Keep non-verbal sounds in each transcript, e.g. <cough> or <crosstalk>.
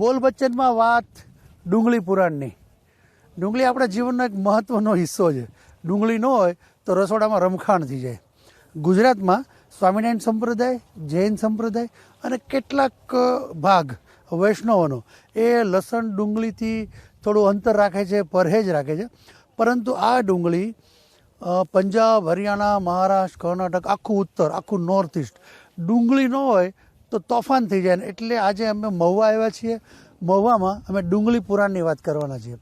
બોલ બચ્ચનમાં વાત ડુંગળી પુરાણની. ડુંગળી આપણા જીવનનો એક મહત્વનો હિસ્સો છે. ડુંગળી ન હોય તો રસોડામાં રમખાણ થઈ જાય. ગુજરાતમાં સ્વામિનારાયણ સંપ્રદાય, જૈન સંપ્રદાય અને કેટલાક ભાગ વૈષ્ણવોનો એ લસણ ડુંગળીથી થોડું અંતર રાખે છે, પરહેજ રાખે છે. પરંતુ આ ડુંગળી પંજાબ, હરિયાણા, મહારાષ્ટ્ર, કર્ણાટક, આખું ઉત્તર, આખું નોર્થ ઇસ્ટ ડુંગળી ન હોય તો તોફાન થઈ જાય ને એટલે આજે અમે મહુવા આવ્યા છીએ. મહુવામાં અમે ડુંગળી પુરાણની વાત કરવાના છીએ.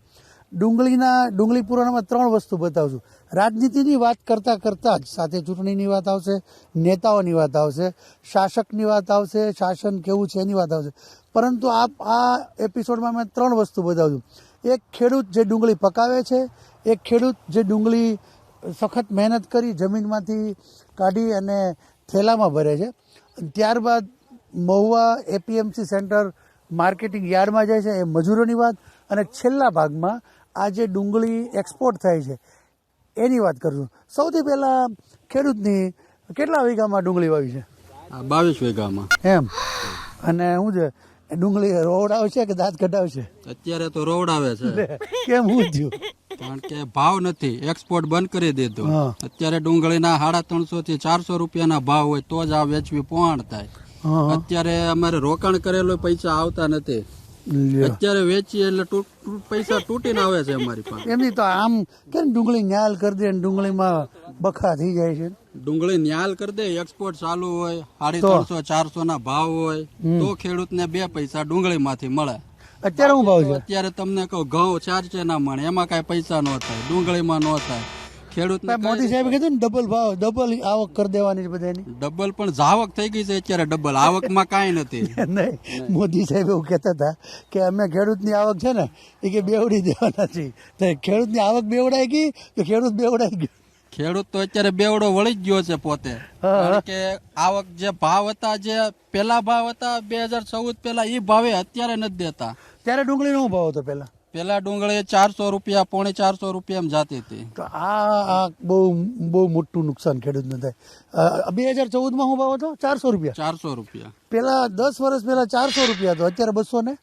ડુંગળીના, ડુંગળી પુરાણમાં ત્રણ વસ્તુ બતાવશું રાજનીતિની વાત કરતાં કરતાં જ સાથે ચૂંટણીની વાત આવશે, નેતાઓની વાત આવશે, શાસકની વાત આવશે, શાસન કેવું છે એની વાત આવશે. પરંતુ આ આ એપિસોડમાં અમે ત્રણ વસ્તુ બતાવશું એક ખેડૂત જે ડુંગળી પકાવે છે, એક ખેડૂત જે ડુંગળી સખત મહેનત કરી જમીનમાંથી કાઢી અને થેલામાં ભરે છે. ત્યારબાદ મહુવા એપીએમસી સેન્ટર માર્કેટિંગ યાર્ડમાં જાય છે એ મજૂરોની વાત. અને છેલ્લા ભાગમાં આ જે ડુંગળી એક્સપોર્ટ થાય છે એની વાત કરું સૌથી પહેલાં ખેડૂતની કેટલા વીઘામાં ડુંગળી વાવી છે? બાવીસ વીઘામાં. એમ. અને શું છે ડુંગળી રોડ આવશે કે દાંત કઢાવશે? અત્યારે તો રોવડાવે છે. કેમ હું થયું? કારણ કે ભાવ નથી એક્સપોર્ટ બંધ કરી દીધો. અત્યારે ડુંગળીના સાડા ત્રણસો થી ચારસો રૂપિયાના ભાવ હોય તો જ આ વેચવી પોણ થાય. અત્યારે અમારે રોકાણ કરેલો પૈસા આવતા નથી. અત્યારે વેચીએ એટલે પૈસા તૂટીને આવે છે અમારી પાસે. એમની તો આમ કે ડુંગળી ન્યાલ કરી દે ને ડુંગળીમાં બખા થઈ જાય છે? ડુંગળી ન્યાલ કરી દે એક્સપોર્ટ ચાલુ હોય સાડી ત્રણસો ચારસો ના ભાવ હોય તો ખેડૂતને બે પૈસા ડુંગળી માંથી મળે. અત્યારે હું ભાવ છે? અત્યારે તમને કહું ઘઉં ચાર છે ના મળે એમાં કઈ પૈસા ન થાય ડુંગળીમાં ન થાય. ખેડૂતને ભાઈ મોદી સાહેબ કીધું ને ડબલ ભાવ ડબલ આવક કરી દેવાની છે બધાની ડબલ પણ જાવક થઈ ગઈ છે અત્યારે ડબલ. આવકમાં કાંઈ નથી. <laughs> નહીં મોદી સાહેબ એવું કહેતા હતા કે અમે ખેડૂતની આવક છે ને એ કે બેવડી દેવાના છે. તો ખેડૂતની આવક બેવડાઈ ગઈ તો ખેડૂત બેવડાઈ ગયો? ખેડૂત તો અત્યારે બેવડો વળી જ ગયો છે પોતે. કે આવક જે ભાવ હતા જે પેલા ભાવ હતા બે હજાર ચૌદ પેલા એ ભાવે અત્યારે નથી દેતા. ત્યારે ડુંગળીનો ભાવ હતો પહેલા? પેલા ડુંગળી ચારસો રૂપિયા પોણે ચારસો રૂપિયા એમ જાતી હતી. તો આ બહુ બહુ મોટું નુકસાન ખેડૂતને થાય. બે હજાર ચૌદમાં શું ભાવ હતો? ચારસો રૂપિયા. ચારસો રૂપિયા. પેલા દસ વર્ષ પહેલા ચારસો રૂપિયા હતો. અત્યારે બસો ને?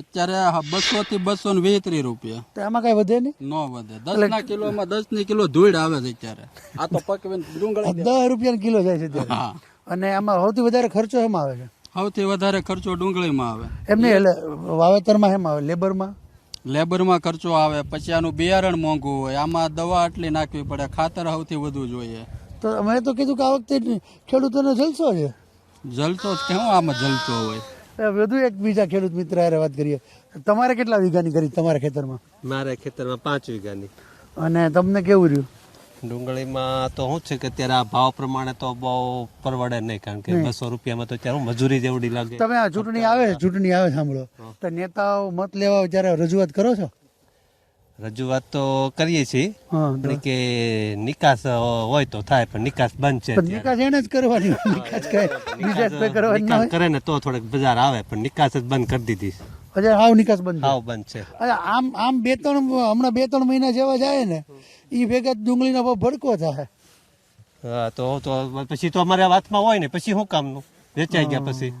અત્યારે બસો થી બસો ને વીસ રૂપિયા. તો એમાં કઈ વધે નહીં? નો વધે. દસ ના કિલોમાં દસની કિલો ધૂળ આવે છે અત્યારે. આ તો પકવીને ડુંગળી દસ રૂપિયા કિલો જાય છે હા. અને આમાં સૌથી વધારે ખર્ચો એમાં આવે છે? સૌથી વધારે ખર્ચો ડુંગળીમાં આવે. એમને એટલે વાવેતરમાં એમ આવે? લેબરમાં? લેબરમાં ખર્ચો આવે પછી આનું બિયારણ મોંઘું હોય આમાં દવા આટલી નાખવી પડે ખાતર સૌથી વધુ જોઈએ. તો અમે તો કીધું કે આ વખતે ખેડૂતોને જલસો છે. જલતો જ કેવું આમાં જલતો હોય? વધુ એક બીજા ખેડૂત મિત્ર યારે વાત કરીએ. તમારે કેટલા વીઘાની કરી તમારા ખેતરમાં? મારે ખેતરમાં પાંચ વીઘાની. અને તમને કેવું રહ્યું? ડુંગળીમાં તો શું છે કે અત્યારે આ ભાવ પ્રમાણે તો બહુ પરવડે નહીં કારણ કે બસો રૂપિયામાં તો અત્યારે હું મજૂરી જેવડી લાગે. તમે આ ચૂંટણી આવે ચૂંટણી આવે સાંભળો. તો નેતાઓ મત લેવા જયારે રજૂઆત કરો છો? રજૂઆત તો કરીએ છીએ. કે નિકાસ હોય તો થાય પણ નિકાસ બંધ છે નિકાસ એને જ કરવાની નિકાસ કરે જ કરવાની કરે ને તો થોડેક બજાર આવે પણ નિકાસ જ બંધ કરી દીધી અચ્છા હાવ નિકાસ બંધ. હાવ બંધ છે. અચ્છા આમ આમ બે ત્રણ હમણાં બે ત્રણ મહિના જેવા જાય ને એ ભેગા ડુંગળીનો ભાવ ભડકો થાય. હા, તો તો પછી તો અમારે વાતમાં હોય ને પછી શું કામનું? વેચાઈ ગયા પછી.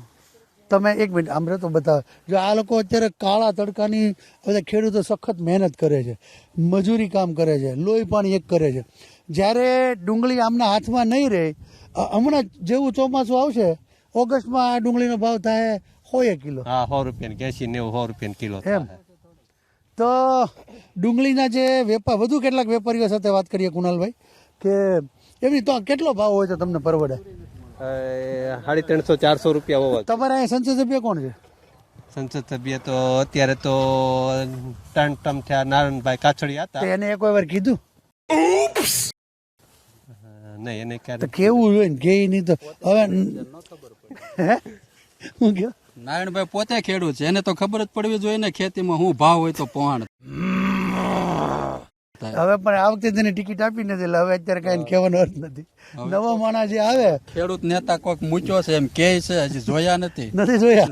તમે એક મિનિટ આમરે તો બતાવો જો આ લોકો અત્યારે કાળા તડકાની બધા ખેડૂતો સખત મહેનત કરે છે મજૂરી કામ કરે છે લોહી પાણી એક કરે છે. જ્યારે ડુંગળી આમના હાથમાં નહીં રહે હમણાં જેવું ચોમાસું આવશે ઓગસ્ટમાં આ ડુંગળીનો ભાવ થાય હોય કિલો. હા સો રૂપિયા એસી નેવું સો રૂપિયા કિલો એમ. તો ડુંગળીના જે વેપાર વધુ કેટલાક વેપારીઓ સાથે વાત કરીએ કુણાલભાઈ કે એમની તો કેટલો ભાવ હોય તો તમને પરવડે? સાડી ત્રણસો ચારસો રૂપિયા હોવા તમારા અહીંયા સંસદ સભ્ય કોણ છે? સંસદ સભ્ય તો અત્યારે તો ત્રણ ટર્મ થયા નારાયણભાઈ કાછડિયા હતા. એને એક વાર કીધું? નહીં એને તો ક્યારે કેવું હોય ને કે નહીં તો હવે હું? નારાયણભાઈ પોતે ખેડૂત છે એને તો ખબર જ પડવી જોઈએ ને ખેતીમાં હું ભાવ હોય તો પહોંચ હવે પણ આ વખતે તેને ટિકિટ આપી નથી એટલે હવે અત્યારે કઈ કહેવાનો અર્થ નથી. નવા માણસ જે આવે. ખેડૂત નેતા કોઈક મૂચ્યો છે એમ કે છે હજી જોયા નથી. નથી જોયા?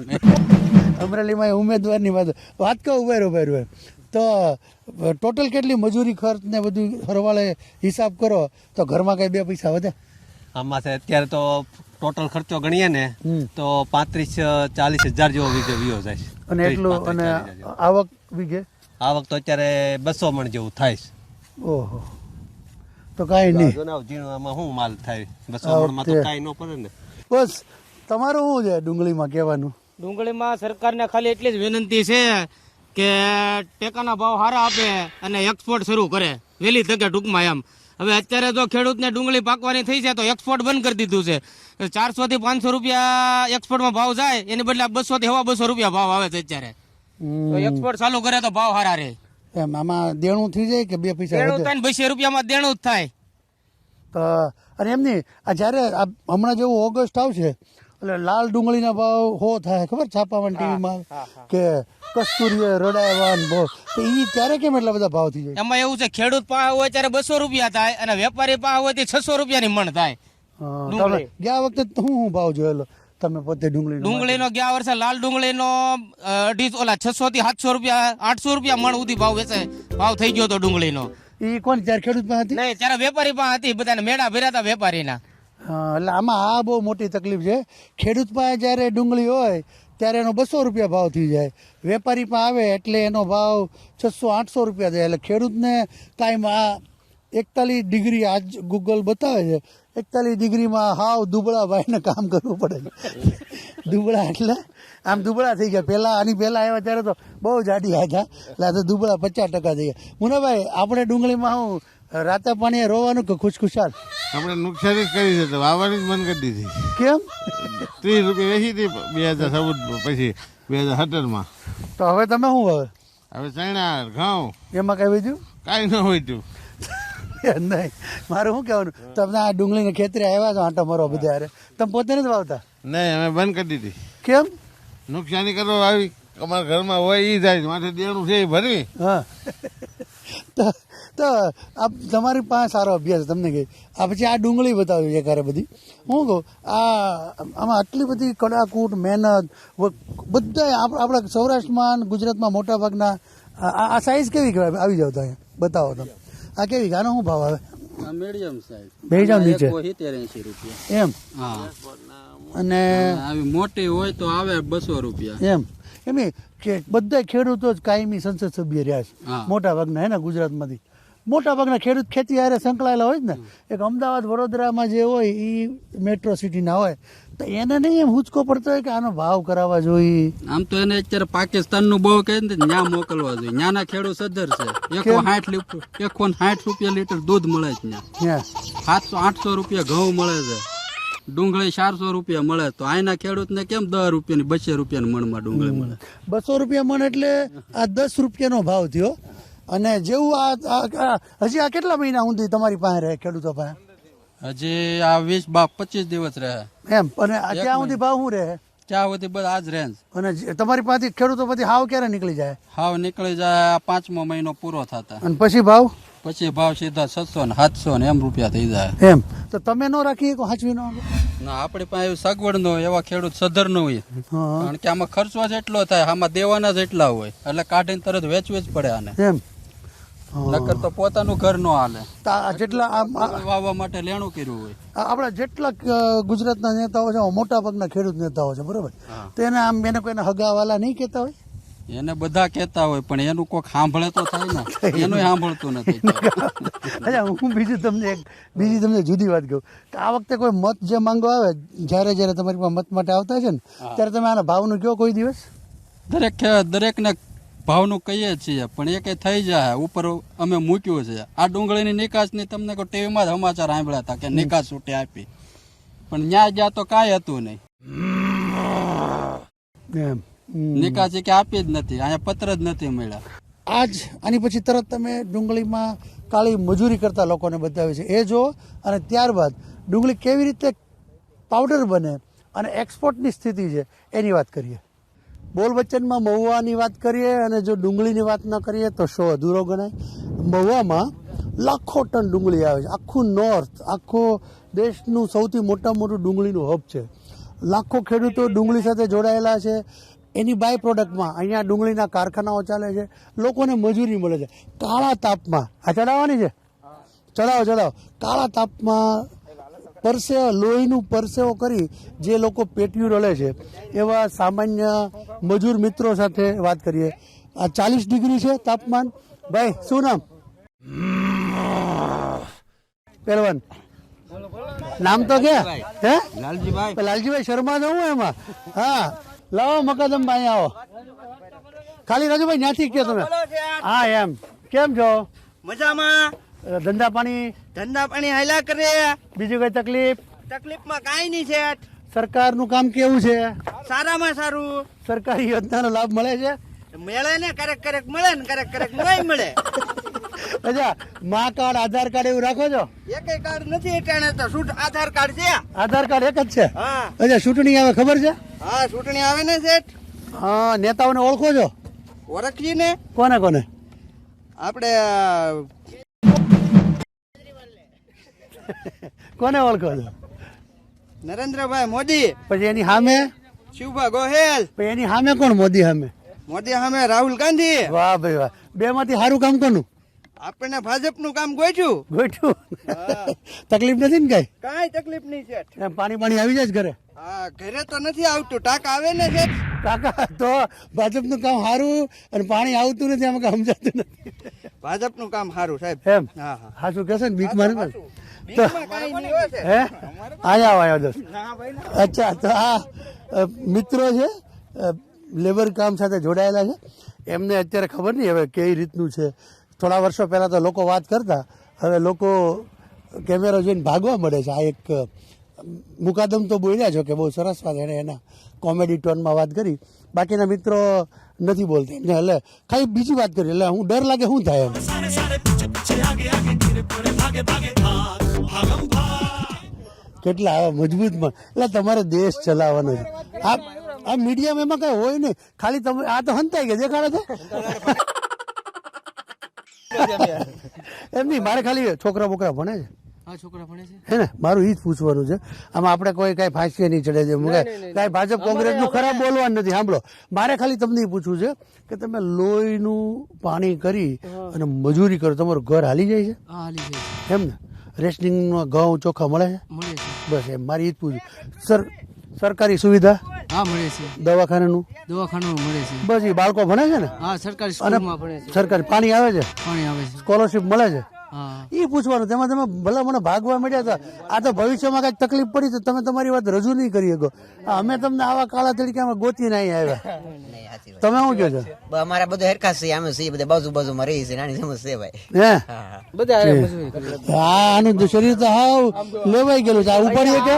અમરેલીમાં ઉમેદવારની વાત વાત કહું ઉભેર ઉભેર તો ટોટલ કેટલી મજૂરી ખર્ચ ને બધું સરવાળે હિસાબ કરો તો ઘરમાં કઈ બે પૈસા વધે? આમાં છે અત્યારે તો ટોટલ ખર્ચો ગણીએ ને તો પાંત્રીસ ચાલીસ હજાર જેવો વીઘે વીઓ જાય. અને એટલું અને આવક આવક વીઘે? આ વખતે અત્યારે બસો મણ જેવું થાય છે. ઓહો. તો કાંઈ નહીં. આમાં શું માલ થાય? બસ આ મણમાં તો કાંઈ ન પડે ને. બસ તમારું શું છે ડુંગળીમાં કહેવાનું? ડુંગળીમાં સરકારને ખાલી એટલી જ વિનંતી છે કે ટેકાના ભાવ સારા આપે અને એક્સપોર્ટ શરૂ કરે. વહેલી તકે ટૂંકમાં એમ. હવે અત્યારે જો ખેડૂતને ડુંગળી પાકવાની થઈ છે તો એક્સપોર્ટ બંધ કરી દીધું છે. ચારસો થી પાંચસો રૂપિયા એક્સપોર્ટમાં ભાવ જાય એની બદલે બસો થી હવા બસો રૂપિયા ભાવ આવે છે અત્યારે. એક્સપોર્ટ ચાલુ કરે તો ભાવ સારા રહે. એમ આમાં દેણું થઈ જાય કે બે પૈસા દેણું વધે? થાય ને બસો રૂપિયામાં દેણું જ થાય. તો અને એમની આ જ્યારે આ હમણાં જેવું ઓગસ્ટ આવશે એટલે લાલ ડુંગળીના ભાવ હો થાય ખબર છાપામાં ટીવીમાં? કે કસ્તુરીએ રડાયવાન બહુ. તો એ ત્યારે કેમ એટલા બધા ભાવ થઈ જાય? એમાં એવું છે ખેડૂત પાસે હોય ત્યારે બસો રૂપિયા થાય અને વેપારી પાસે હોય તે છસો રૂપિયાની મણ થાય. હા, તમે ડુંગળી. ગયા વખતે શું શું ભાવ જોયેલો? તમે પોતે ડુંગળીનો ડુંગળીનો ગયા વર્ષે લાલ ડુંગળીનો અઢી ઓલા છસો થી સાતસો રૂપિયા આઠસો રૂપિયા મણ સુધી ભાવ વેચે. ભાવ થઈ ગયો હતો ડુંગળીનો. એ કોણ ત્યારે ખેડૂત પાસે હતી? નહીં ત્યારે વેપારી પાસે હતી બધાને મેળા ભર્યા હતા વેપારીના. એટલે આમાં આ બહુ મોટી તકલીફ છે. ખેડૂત પાસે જ્યારે ડુંગળી હોય ત્યારે એનો બસો રૂપિયા ભાવ થઈ જાય. વેપારી પાસે આવે એટલે એનો ભાવ છસો આઠસો રૂપિયા થાય. એટલે ખેડૂતને કાંઈ આ એકતાલીસ ડિગ્રી આજ ગૂગલ બતાવે છે એકતાલીસ ડિગ્રીમાં હાવ દુબળા ભાઈને કામ કરવું પડે છે. દુબળા એટલે આમ દુબળા થઈ ગયા. પહેલાં આની પહેલાં આવ્યા ત્યારે તો બહુ જાડી હતા એટલે આ તો દુબળા પચાસ ટકા થઈ ગયા. મુનાભાઈ આપણે ડુંગળીમાં હું રાતે પાણીએ રોવાનું કે ખુશખુશાલ? આપણે નુકસાન કરી છે તો વાવવાની જ બંધ કરી દીધી કેમ? ત્રીસ રૂપિયા વેચી હતી બે હજાર ચૌદ પછી બે હજાર સત્તરમાં. તો હવે તમે શું હવે? હવે ચણા ઘઉં. એમાં કઈ બીજું? કાંઈ ન હોય તું. <laughs> નહીં મારે શું કહેવાનું? તમને આ ડુંગળીને ખેતરે આવ્યા છો આંટો મારો બધા હારે. તમે પોતે નથી વાવતા? નહીં અમે બંધ કરી દીધી. કેમ? નુકસાની કરો આવી. અમારા ઘરમાં હોય એ જાય માથે દેણું છે એ ભરવી. હા. <laughs> તો તો આ તમારી પાસે સારો અભ્યાસ તમને કહે આ પછી આ ડુંગળી બતાવી છે ઘરે બધી. હું કહું આ આમાં આટલી બધી કડાકૂટ મહેનત બધા આપણા સૌરાષ્ટ્રમાં ગુજરાતમાં મોટાભાગના આ સાઇઝ કેવી કહેવાય આવી જાવ તો અહીંયા. બતાવો તમે. આ કેવી આનો શું ભાવ આવે? મીડિયમ સાઈઝ બે નીચે? સિત્તેર રૂપિયા. એમ? હા. અને મોટી હોય તો આવે બસો રૂપિયા. એમ? એમ કે બધા ખેડૂતો જ કાયમી સંસદ સભ્ય રહ્યા છે. મોટા ભાગના હે ને ગુજરાતમાંથી. મોટા ભાગના ખેડૂત ખેતી હારે સંકળાયેલા હોય જ ને. એક અમદાવાદ વડોદરામાં જે હોય એ મેટ્રો સિટીના હોય તો એને નહીં એમ હુચકો પડતો હોય કે આનો ભાવ કરાવવા જોઈએ. આમ તો એને અત્યારે પાકિસ્તાનનું બહુ કહે ને ન્યા મોકલવા જોઈએ. ન્યાના ખેડૂત સદ્ધર છે. એકસો સાઠ એકસો સાઠ રૂપિયા લીટર દૂધ મળે છે ત્યાં સાતસો આઠસો રૂપિયા ઘઉં મળે છે. ડુંગળી ચારસો રૂપિયા મળે. તો અહીંના ખેડૂતને કેમ દસ રૂપિયાની બસો રૂપિયાની મણમાં ડુંગળી મળે? બસો રૂપિયા મણ એટલે આ દસ રૂપિયાનો ભાવ થયો. અને જેવું આ- હજી આ કેટલા મહિના સુધી તમારી પાસે રહે ખેડૂતો પાસે? હજી આ વીસ બા પચીસ દિવસ રહે. એમ અને ત્યાં સુધી ભાવ શું રહે? ત્યાં સુધી બધા આજ રેન્જ અને તમારી પાસે ખેડૂતો પછી હાવ ક્યારે નીકળી જાય? હાવ નીકળી જાય આ પાંચમો મહિનો પૂરો થતા. અને પછી ભાવ? પછી ભાવ સીધા છસો ને સાતસો ને એમ રૂપિયા થઈ જાય. એમ તો તમે ન રાખી શકો હાચવી નો ના આપણી પાસે એવી સગવડ નો હોય એવા ખેડૂત સધર નો હોય કારણ કે આમાં ખર્ચો જ એટલો થાય આમાં દેવાના જ એટલા હોય એટલે કાઢીને તરત વેચવું જ પડે આને. એમ. નકર તો પોતાનું ઘર નો હાલે. જેટલા વાવવા માટે લેણું કર્યું હોય. આપણા જેટલા ગુજરાતના નેતાઓ છે મોટા ભાગના ખેડૂત નેતાઓ છે બરોબર. તો એને આમ એને કોઈને હગાવાલા નહીં કહેતા હોય? એને બધા કહેતા હોય પણ એનું કોઈક સાંભળે તો થાય ને. <laughs> એનું સાંભળતું નથી. <laughs> અચ્છા હું બીજું તમને એક બીજી તમને જુદી વાત કહું. કે આ વખતે કોઈ મત જે માંગવા આવે જ્યારે જ્યારે તમારી પાસે મત માટે આવતા છે ને ત્યારે તમે આના ભાવનું કયો કોઈ દિવસ? દરેક દરેકને ભાવનું કહીએ છીએ પણ એ કઈ થઈ જાય ઉપર અમે મૂક્યું છે. આ ડુંગળીની નિકાસની તમને કોઈ ટીવીમાં જ સમાચાર સાંભળ્યા હતા કે નિકાસ છૂટી આપી. પણ ન્યાય ગયા તો કાંઈ હતું નહીં. નિકાસી કે આપી જ નથી અહીંયા પત્ર જ નથી મળ્યા. આજ આની પછી તરત તમે ડુંગળીમાં કાળી મજૂરી કરતા લોકોને બતાવે છે. એ જો અને ત્યારબાદ ડુંગળી કેવી રીતે પાવડર બને અને એક્સપોર્ટની સ્થિતિ છે એની વાત કરીએ. બોલ વચનમાં મહુવાની વાત કરીએ અને જો ડુંગળીની વાત ન કરીએ તો શો અધૂરો ગણાય? મહુવામાં લાખો ટન ડુંગળી આવે છે. આખું નોર્થ આખો દેશનું સૌથી મોટા મોટું ડુંગળીનું હબ છે. લાખો ખેડૂતો ડુંગળી સાથે જોડાયેલા છે. એની બાય પ્રોડક્ટમાં અહીંયા ડુંગળીના કારખાનાઓ ચાલે છે. લોકોને મજૂરી મળે છે. કાળા તાપમાં. આ ચડાવવાની છે? ચડાવો ચડાવો. કાળા તાપમાં પરસેવો લોહીનું પરસેવો કરી જે લોકો પેટીયું રળે છે. એવા સામાન્ય મજૂર મિત્રો સાથે વાત કરીએ. આ ચાલીસ ડિગ્રી છે તાપમાન. ભાઈ શું નામ? પહેલવાન. નામ તો કે? હે? લાલજીભાઈ. લાલજીભાઈ શર્મા જવું એમાં? હા. લાવો મકદમ ભાઈ આવો. ખાલી રાજુભાઈ ન્યાથી કે તમે. હા એમ. કેમ છો? મજામાં. ધંધા પાણી ધંધા પાણી હાલ્યા કરે. બીજું કઈ તકલીફ? તકલીફમાં કાંઈ નહીં છે. સરકારનું કામ કેવું છે? સારામાં સારું. સરકારી યોજનાનો લાભ મળે છે? મળે ને ક્યારેક ક્યારેક મળે ને ક્યારેક ક્યારેક નહીં મળે. અચ્છા મા કાર્ડ આધાર કાર્ડ એવું રાખો છો? એકેય કાર્ડ નથી એટાણે તો શૂટ આધાર કાર્ડ છે? આધાર કાર્ડ એક જ છે? હા. અચ્છા ચૂંટણી આવે ખબર છે? હા ચૂંટણી આવે ને શેઠ. હા નેતાઓને ઓળખો છો? ઓળખીએ ને. કોને કોને? આપણે <laughs> કોને ઓળખો છો? નરેન્દ્રભાઈ મોદી. પછી એની સામે? શિવભા ગોહેલ. પછી એની સામે કોણ મોદી સામે? મોદી સામે રાહુલ ગાંધી. વાહ ભાઈ વાહ. બે માંથી સારું કામ કોનું? આપણને ભાજપનું કામ ગોઠ્યું. ગોઠ્યું. <laughs> તકલીફ નથી ને કઈ? કાંઈ તકલીફ નહીં છે પાણી પાણી આવી જાય ઘરે? હા ઘરે તો નથી આવતું. ટાક આવે ને છે કાકા તો ભાજપનું કામ સારું અને પાણી આવતું નથી અમે સમજાતું નથી. ભાજપનું કામ સારું સાહેબ. એમ? હા હા. હાચું કહેશે ને બીક મારે છે હે? આયા આયા દોસ્ત. અચ્છા તો આ મિત્રો છે લેબર કામ સાથે જોડાયેલા છે. એમને અત્યારે ખબર નહીં હવે કઈ રીતનું છે. થોડા વર્ષો પહેલા તો લોકો વાત કરતા હવે લોકો કેમેરો જોઈને ભાગવા મળે છે. આ એક મુકાદમ તો બોલ્યા છો કે બહુ સરસ વાત એણે એના કોમેડી ટોનમાં વાત કરી. બાકીના મિત્રો નથી બોલતા એમને એટલે ખાલી બીજી વાત કરી એટલે હું ડર લાગે શું થાય એમ. કેટલા આવા મજબૂત પણ એટલે તમારે દેશ ચલાવવાનો છે. આ આ મીડિયામાં એમાં કઈ હોય નહીં. ખાલી તમે આ તો હંતાઈ ગયા દેખાડે છે <laughs> એમ નહીં મારે ખાલી છોકરા બોકરા ભણે છે. છોકરા ભણે છે? હે ને મારું ઈ જ પૂછવાનું છે. આમાં આપણે કોઈ કઈ ફાંસી નહીં ચડે છે કઈ ભાજપ કોંગ્રેસનું ખરાબ બોલવાનું નથી સાંભળો. મારે ખાલી તમને પૂછવું છે કે તમે લોહીનું પાણી કરી અને મજૂરી કરો તમારું ઘર હાલી જાય છે? હા એમ ને? રેશનિંગમાં ઘઉં ચોખા મળે મળે છે. બસ એમ મારી ઈ જ પૂછ્યું સર સરકારી સુવિધા? હા મળે છે. દવાખાનાનું? દવાખાનું મળે છે. બસ એ બાળકો ભણે છે ને? હા સરકારી સ્કૂલમાં ભણે છે. સરકારી પાણી આવે છે? પાણી આવે છે. સ્કોલરશીપ મળે છે? એ પૂછવાનું તેમાં તમે ભલે મને ભાગવા મળ્યા હતા આ તો ભવિષ્યમાં કંઈક તકલીફ પડી તો તમે તમારી વાત રજૂ નહીં કરી શકો. અમે તમને આવા કાળા તરીકે ગોતી <laughs> નહીં આવ્યા તમે શું કહો છો? અમારા બધા હેરખા છે અમે છીએ બધા બાજુ બાજુમાં રહી છે નાની સમસ્યા ભાઈ. હે? બધા. હા. આનું શરીર તો હાવ લેવાઈ ગયેલું છે. આ ઉપાડીએ કે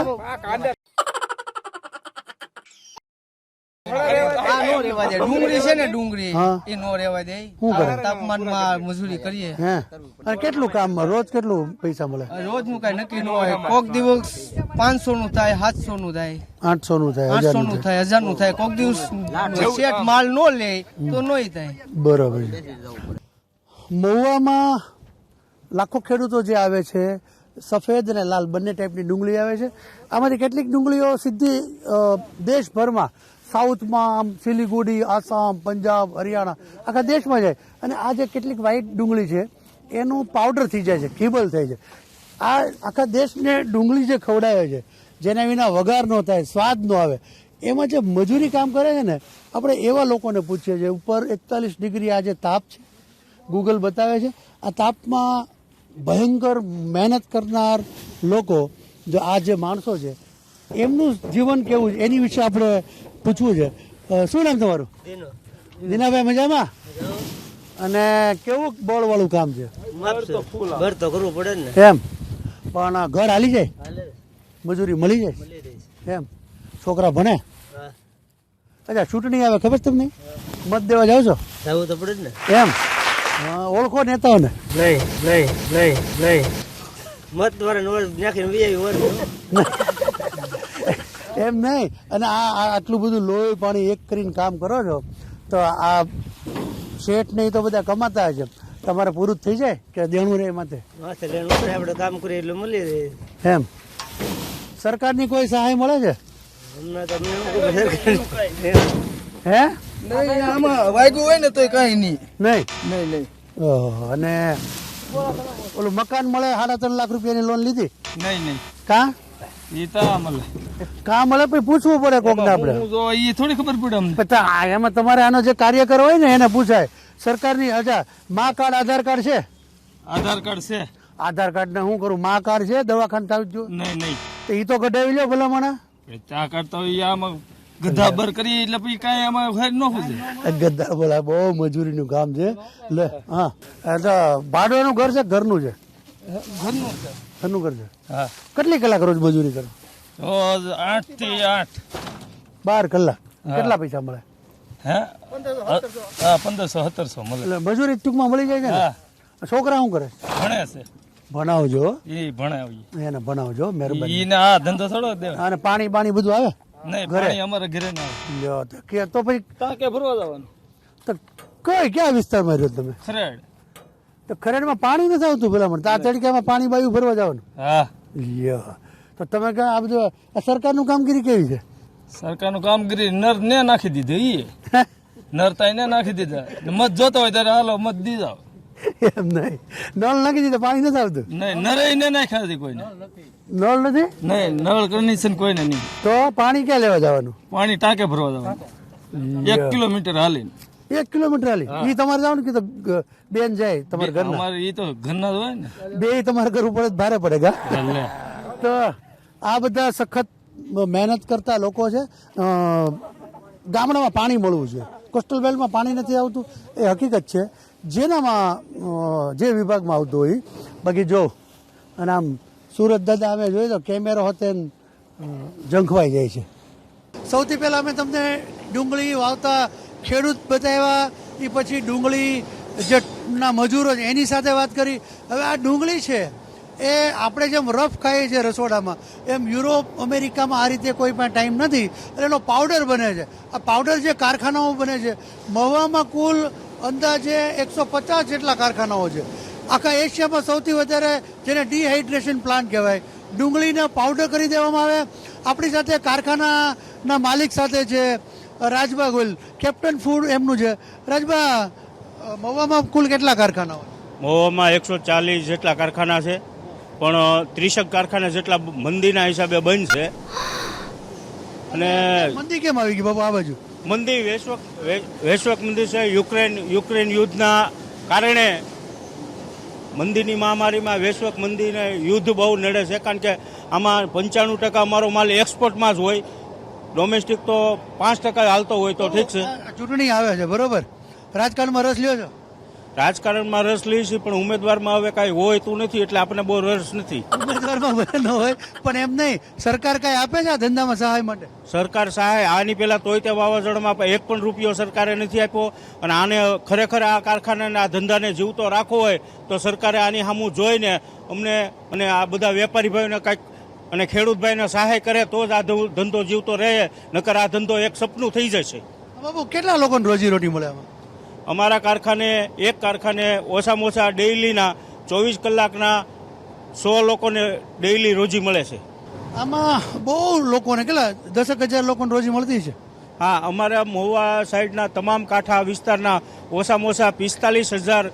આ નો રેવા દે. ડુંગળી છે ને ડુંગળી એ નો રેવા દે. શું કરે? તાપમાનમાં મજૂરી કરીએ. અને કેટલું કામ રોજ કેટલું પૈસા મળે? રોજનું કઈ નક્કી ન હોય. કોક દિવસ પાંચસો નું થાય સાતસો નું થાય. આઠસો નું થાય આઠસો નું થાય. હજારનું થાય. કોક દિવસ શેઠ માલ નો લે તો નોય થાય. બરોબર. મહુવામાં લાખો ખેડૂતો જે આવે છે સફેદ અને લાલ બંને ટાઈપની ડુંગળી આવે છે. આમાંથી કેટલીક ડુંગળીઓ સીધી દેશભરમાં સાઉથમાં આમ સિલીગુડી, આસામ, પંજાબ, હરિયાણા, આખા દેશમાં જાય. અને આ જે કેટલીક વ્હાઈટ ડુંગળી છે, એનું પાવડર થઈ જાય છે ખીબલ થાય છે આ આખા દેશને ડુંગળી જે ખવડાવે છે, જેના વિના વઘાર ન થાય, સ્વાદ ન આવે, એમાં જે મજૂરી કામ કરે છે ને, આપણે એવા લોકોને પૂછીએ છીએ, ઉપર એકતાલીસ ડિગ્રી આ જે તાપ છે ગૂગલ બતાવે છે, આ તાપમાં ભયંકર મહેનત કરનાર લોકો, જો આ જે માણસો છે, એમનું જીવન કેવું છે, એની વિશે આપણે પૂછવું છે. શું નામ તમારું? દીનાભાઈ મજામાં? અને કેવું બળવાળું કામ છે? ઘર તો કરવું પડે ને. એમ. પણ આ ઘર હાલી જાય? મજૂરી મળી જાય? એમ. છોકરા ભણે? અચ્છા ચૂંટણી આવે ખબર તમને? મત દેવા જાવ છો? જવું તો પડે ને. એમ. ઓળખો નેતાઓને. નહીં નહીં નહીં નહીં. મત દ્વારા નાખીને વી આવી <laughs> એમ નહીં. અને આ આ આટલું બધું લોહી પાણી એક કરીને કામ કરો છો તો આ શેઠ નહીં તો બધા કમાતા છે તમારે પૂરું જ થઈ જાય કે દેણું રહે માથે માથે આપણે કામ કરીએ એટલે મળી રહે. એમ. સરકારની કોઈ સહાય મળે છે? હે? નહીં આમાં વાગ્યું હોય ને તો કઈ નહીં. નહીં? નહીં નહીં. ઓહો, અને ઓલું મકાન મળે સાડા ત્રણ લાખ રૂપિયાની લોન લીધી? નહીં નહીં. કા? એ તો મળે. કામ મળે પછી પૂછવું પડે કોકને આપણે. હું જો થોડી ખબર પડે અમને. એમાં તમારે આનો જે કાર્યકર હોય ને એને પૂછાય. સરકારની અચ્છા મા કાર્ડ આધાર કાર્ડ છે? આધાર કાર્ડ છે. આધાર કાર્ડ ને શું કરું? મા કાર્ડ છે? દવાખાને તાવ જો? નહીં નહીં. તો એ તો કઢાવી લો મને ચા કરતા હોય આમાં ગધાબર કરી એટલે પછી કાંઈ આમાં ફેર ન પૂછે ગદ્દા બોલા બહુ મજૂરીનું કામ છે. લે હા. એ તો ભાડવાનું ઘર છે ઘરનું છે? ઘરનું ઘરનું ઘર છે. હા. કેટલી કલાક રોજ મજૂરી કરો? રોજ આઠથી આઠ. બાર કલાક. કેટલા પૈસા મળે? હે? હા પંદરસો સત્તરસો મળે. એટલે મજૂરી ટૂંકમાં મળી જાય છે હા. ને છોકરા શું કરે? ભણે છે. ભણાવજો. એ ભણાવી એને ભણાવજો મહેરબાની. ઈને આ ધંધો થોડો દે અને પાણી પાણી બધું આવે? નહીં પાણી અમારે ઘરે ના આવે. લ્યો તો કે તો પછી કે ભરવા જવાનું? તો કઈ ક્યાં વિસ્તારમાં રહ્યો તમે? ખરેડ. તો ખરેડમાં પાણી નથી આવતું પેલા મને. તો આ તડકામાં પાણી બાયું ભરવા જવાનું. હા. લ્યો. તો તમે કહો આ બધું આ સરકારનું કામગીરી કેવી છે? સરકારનું કામગીરી નર ને નાખી દીધું ઈ. નર તાઈ ને નાખી દીધા. મત જોતો હોય ત્યારે હાલો મત દી જાવ એમ નહીં. નળ નાખી દીધા પાણી નથી આવતું? નહીં નરે ને નાખ્યા હતી કોઈને. નળ નથી. નહીં નળ કન્ડિશન કોઈને નહીં. તો પાણી ક્યાં લેવા જવાનું? પાણી ટાંકે ભરવા જવાનું. એક કિલોમીટર હાલીને. એક કિલોમીટર હાલી? એ તમારે જવાનું કે બેન જાય તમારા ઘર અમારે એ તો ઘરના જ હોય ને. બે તમારે ઘર ઉપર જ ભારે પડે ગા તો આ બધા સખત મહેનત કરતા લોકો છે. ગામડામાં પાણી મળવું જોઈએ. કોસ્ટલ બેલ્ટમાં પાણી નથી આવતું. એ હકીકત છે. જેનામાં જે વિભાગમાં આવતું હોય, બાકી જો, અને આમ સુરત દાદા અમે જોઈએ તો કેમેરો હતો ઝંખવાઈ જાય છે. સૌથી પહેલાં અમે તમને ડુંગળી વાવતા ખેડૂત બતાવ્યા એ પછી ડુંગળી જે મજૂરો છે, એની સાથે વાત કરી. હવે આ ડુંગળી છે એ આપણે જેમ રફ ખાઈએ છીએ રસોડામાં, એમ યુરોપ, અમેરિકામાં આ રીતે કોઈ પણ ટાઈમ નથી. એટલે એનો પાવડર બને છે. આ પાવડર જે કારખાનાઓ બને છે, મહુવામાં કુલ અંદાજે એકસો પચાસ જેટલા કારખાનાઓ છે. આખા એશિયામાં સૌથી વધારે જેને ડિહાઇડ્રેશન પ્લાન્ટ કહેવાય, ડુંગળીને પાવડર કરી દેવામાં આવે. આપણી સાથે કારખાનાના માલિક સાથે છે રાજબા ગોયલ કેપ્ટન ફૂડ એમનું છે. રાજબા મહુવામાં કુલ કેટલા કારખાનાઓ મહુવામાં એકસો ચાલીસ જેટલા કારખાના છે. પણ ત્રીસક કારખાના જેટલા મંદીના હિસાબે બંધ છે અને મંદી કેમ આવી ગઈ બાબુ આ બાજુ? મંદી વૈશ્વક વૈશ્વક મંદી છે યુક્રેન યુક્રેન યુદ્ધના કારણે મંદીની મહામારીમાં વૈશ્વક મંદીને યુદ્ધ બહુ નડે છે કારણ કે આમાં પંચાણું ટકા અમારો માલ એક્સપોર્ટમાં જ હોય. ડોમેસ્ટિક તો પાંચ ટકા હાલતો હોય તો ઠીક છે. ચૂંટણી આવે છે બરોબર? રાજકારણમાં રસ લ્યો છો? રાજકારણમાં રસ લઈ છે પણ ઉમેદવારમાં હવે કાંઈ હોય તો નથી એટલે આપણને બહુ રસ નથી. ઉમેદવારમાં ભલે ન હોય પણ એમ નહીં સરકાર કઈ આપે છે આ ધંધામાં સહાય માટે? સરકાર સહાય આની પહેલાં તોય તે વાવાઝોડામાં એક પણ રૂપિયો સરકારે નથી આપ્યો અને આને ખરેખર આ કારખાનાને આ ધંધાને જીવતો રાખવો હોય તો સરકારે આની સામું જોઈને અમને અને આ બધા વેપારી ભાઈઓને કાંઈક અને ખેડૂત ભાઈને સહાય કરે તો જ આ ધંધો જીવતો રહે નકર આ ધંધો એક સપનું થઈ જશે. બાબુ કેટલા લોકોને રોજી રોટી મળે અમારા કારખાને એક કારખાને ઓછામાં ઓછા ડેઇલીના ચોવીસ કલાકના સો લોકોને ડેઇલી રોજી મળે છે. આમાં બહુ લોકોને કેટલા? દસેક હજાર લોકોને રોજી મળતી છે. હા અમારા મહુવા સાઈડના તમામ કાંઠા વિસ્તારના ઓછામાં ઓછા પિસ્તાલીસ હજાર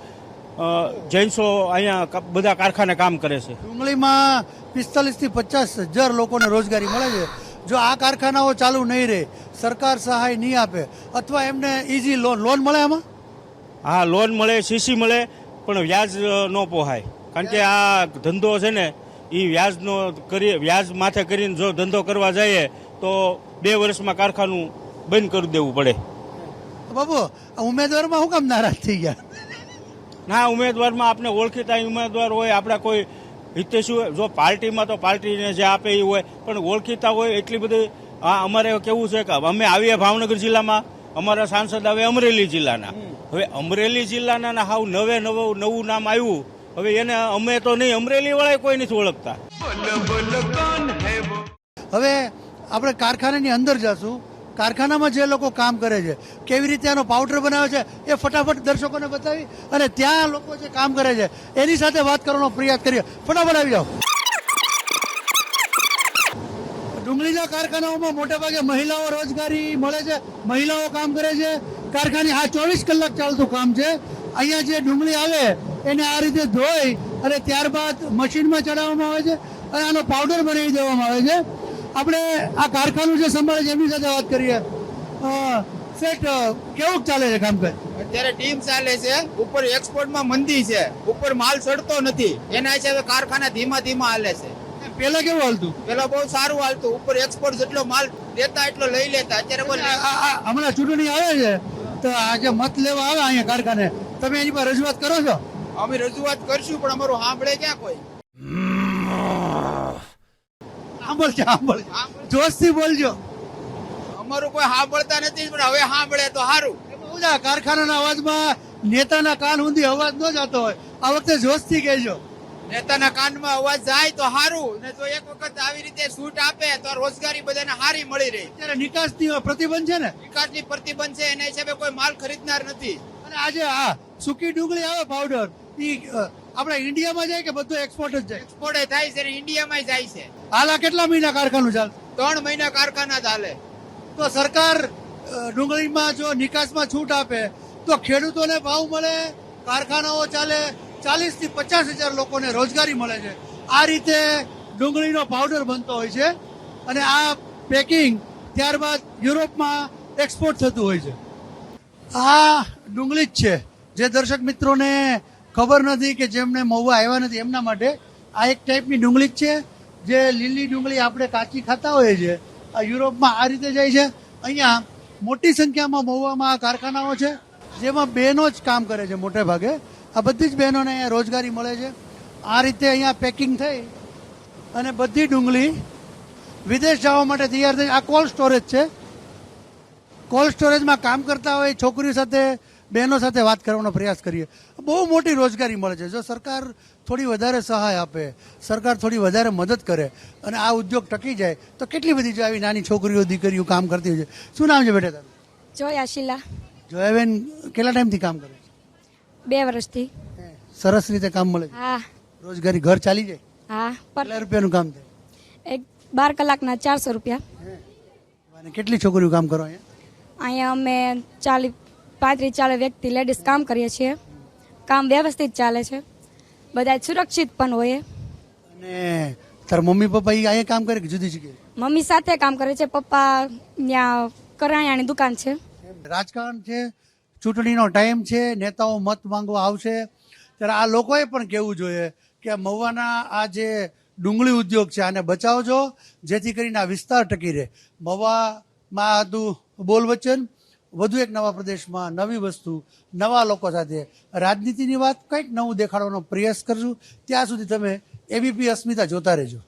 જૈનસો અહીંયા બધા કારખાને કામ કરે છે. ડુંગળીમાં પિસ્તાલીસથી પચાસ હજાર લોકોને રોજગારી મળે છે. જો આ કારખાનાઓ ચાલુ નહીં રહે સરકાર સહાય નહીં આપે અથવા એમને ઇઝી લોન લોન મળે આમાં? હા લોન મળે સીસી મળે પણ વ્યાજ ન પોહાય. કારણ કે આ ધંધો છે ને એ વ્યાજનો કરી વ્યાજ માથે કરીને જો ધંધો કરવા જઈએ તો બે વર્ષમાં કારખાનું બંધ કરી દેવું પડે. બાબુ આ ઉમેદવારમાં શું કામ નારાજ થઈ ગયા? ના ઉમેદવારમાં આપણે ઓળખીતા ઉમેદવાર હોય આપણા કોઈ હિતેશુ જો પાર્ટીમાં તો પાર્ટીને જે આપે એ હોય પણ ઓળખીતા હોય એટલી બધી અમારે કેવું છે કે અમે આવીએ ભાવનગર જિલ્લામાં અમારા સાંસદ આવે અમરેલી જિલ્લાના. હવે અમરેલી જિલ્લાના હાવ નવે નવું નવું નામ આવ્યું. હવે એને અમે તો નહીં અમરેલી વાળા કોઈ નથી ઓળખતા. હવે આપણે કારખાનાની અંદર જશું. કારખાનામાં જે લોકો કામ કરે છે કેવી રીતે આનો પાવડર બનાવે છે એ ફટાફટ દર્શકોને બતાવી અને ત્યાં લોકો જે કામ કરે છે એની સાથે વાત કરવાનો પ્રયાસ કરીએ. ફટાફટ આવી જાઓ. ડુંગળીના કારખાનાઓમાં મોટાભાગે મહિલાઓ રોજગારી મળે છે, મહિલાઓ કામ કરે છે. કારખાને આ ચોવીસ કલાક ચાલતું કામ છે. અહીંયા જે ડુંગળી આવે, એને આ રીતે ધોઈ અને ત્યારબાદ મશીનમાં ચડાવવામાં આવે છે અને આનો પાવડર બનાવી દેવામાં આવે છે. આપણે આ કારખાનું જે સંભાળે છે, એમની સાથે વાત કરીએ. સેટ કેવું ચાલે છે કામકાજ અત્યારે ટીમ ચાલે છે. ઉપર એક્સપોર્ટમાં મંદી છે. ઉપર માલ ચડતો નથી. એના હિસાબે કારખાના ધીમા ધીમા હાલે છે. પેલા કેવું હાલતું? પેલા બહુ સારું હાલતું. ઉપર એક્સપોર્ટ જેટલો માલ દેતા એટલો લઈ લેતા. અત્યારે હમણાં ચૂંટણી આવે છે તો આ જે મત લેવા આવે અહીંયા કારખાને. તમે એની પર રજૂઆત કરો છો? અમે રજૂઆત કરશું પણ અમારું સાંભળે ક્યાં કોઈ? સાંભળશે સાંભળશે. જોશથી બોલજો. અમારું કોઈ સાંભળતા નથી પણ હવે સાંભળે તો સારું. કારખાનાના અવાજમાં નેતાના કાન ઊંધી અવાજ ન જતો હોય. આ વખતે જોશથી કહેજો. નેતાના કાનમાં અવાજ જાય તો સારું ને જો એક વખત આવી રીતે છૂટ આપે તો રોજગારી બધાને સારી મળી રહી. અત્યારે નિકાસની પ્રતિબંધ છે ને? નિકાસની પ્રતિબંધ છે એના હિસાબે કોઈ માલ ખરીદનાર નથી. અને આજે આ સૂકી ડુંગળી આવે પાવડર ઈ આપણા ઇન્ડિયામાં જાય કે બધું એક્સપોર્ટ જ જાય? એક્સપોર્ટ થાય છે ને ઇન્ડિયામાં જાય છે. હાલ કેટલા મહિના કારખાનું ચાલે? ત્રણ મહિના કારખાના ચાલે. તો સરકાર ડુંગળીમાં જો નિકાસમાં છૂટ આપે તો ખેડૂતોને ભાવ મળે કારખાનાઓ ચાલે ચાલીસથી પચાસ હજાર લોકોને રોજગારી મળે છે. આ રીતે ડુંગળીનો પાવડર બનતો હોય છે અને આ પેકિંગ ત્યારબાદ યુરોપમાં એક્સપોર્ટ થતું હોય છે. આ ડુંગળી જ છે. જે દર્શક મિત્રોને ખબર નથી કે જેમને મહુવા આવ્યા નથી એમના માટે આ એક ટાઈપની ડુંગળી જ છે. જે લીલી ડુંગળી આપણે કાચી ખાતા હોઈએ છીએ. આ યુરોપમાં આ રીતે જાય છે. અહીંયા મોટી સંખ્યામાં મહુવામાં આ કારખાનાઓ છે. જેમાં બહેનો જ કામ કરે છે મોટે ભાગે. આ બધી જ બહેનોને અહીંયા રોજગારી મળે છે. આ રીતે અહીંયા પેકિંગ થઈ અને બધી ડુંગળી વિદેશ જવા માટે તૈયાર થઈ. આ કોલ્ડ સ્ટોરેજ છે. કોલ્ડ સ્ટોરેજમાં કામ કરતા હોય છોકરીઓ સાથે, બહેનો સાથે વાત કરવાનો પ્રયાસ કરીએ. બહુ મોટી રોજગારી મળે છે. જો સરકાર થોડી વધારે સહાય આપે, સરકાર થોડી વધારે મદદ કરે અને આ ઉદ્યોગ ટકી જાય, તો કેટલી બધી જો આવી નાની છોકરીઓ, દીકરીઓ કામ કરતી હોય છે. શું નામ છે બેટા તારું? જોયા શીલા જોયાબેન કેટલા ટાઈમથી કામ કરે છે? બે વર્ષથી. સરસ રીતે કામ મળે છે. હા. રોજગારી ઘર ચાલી જાય? હા કેટલા રૂપિયાનું કામ થાય? એક બાર કલાકના ચારસો રૂપિયા. અને કેટલી છોકરીઓ કામ કરો અહીંયા? અહીંયા અમે ચાલી પાંત્રીસ ચાલીસ વ્યક્તિ લેડીઝ કામ કરીએ છીએ. કામ વ્યવસ્થિત ચાલે છે. બધા સુરક્ષિત પણ હોય. અને તારા મમ્મી પપ્પા અહીંયા કામ કરે કે જુદી જગ્યાએ? મમ્મી સાથે કામ કરે છે. પપ્પા ત્યાં કરાયાની દુકાન છે. રાજકારણ છે, ચૂંટણીનો ટાઈમ છે, નેતાઓ મત માંગવા આવશે. ત્યારે આ લોકોએ પણ કહેવું જોઈએ કે મહુવાના આ જે ડુંગળી ઉદ્યોગ છે, આને બચાવજો જેથી કરીને આ વિસ્તાર ટકી રહે. મહુવામાં હતું બોલ વચન વધુ એક નવા પ્રદેશમાં નવી વસ્તુ, નવા લોકો સાથે રાજનીતિની વાત કંઈક નવું દેખાડવાનો પ્રયાસ કરશું ત્યાં સુધી તમે એબીપી અસ્મિતા જોતા રહેજો.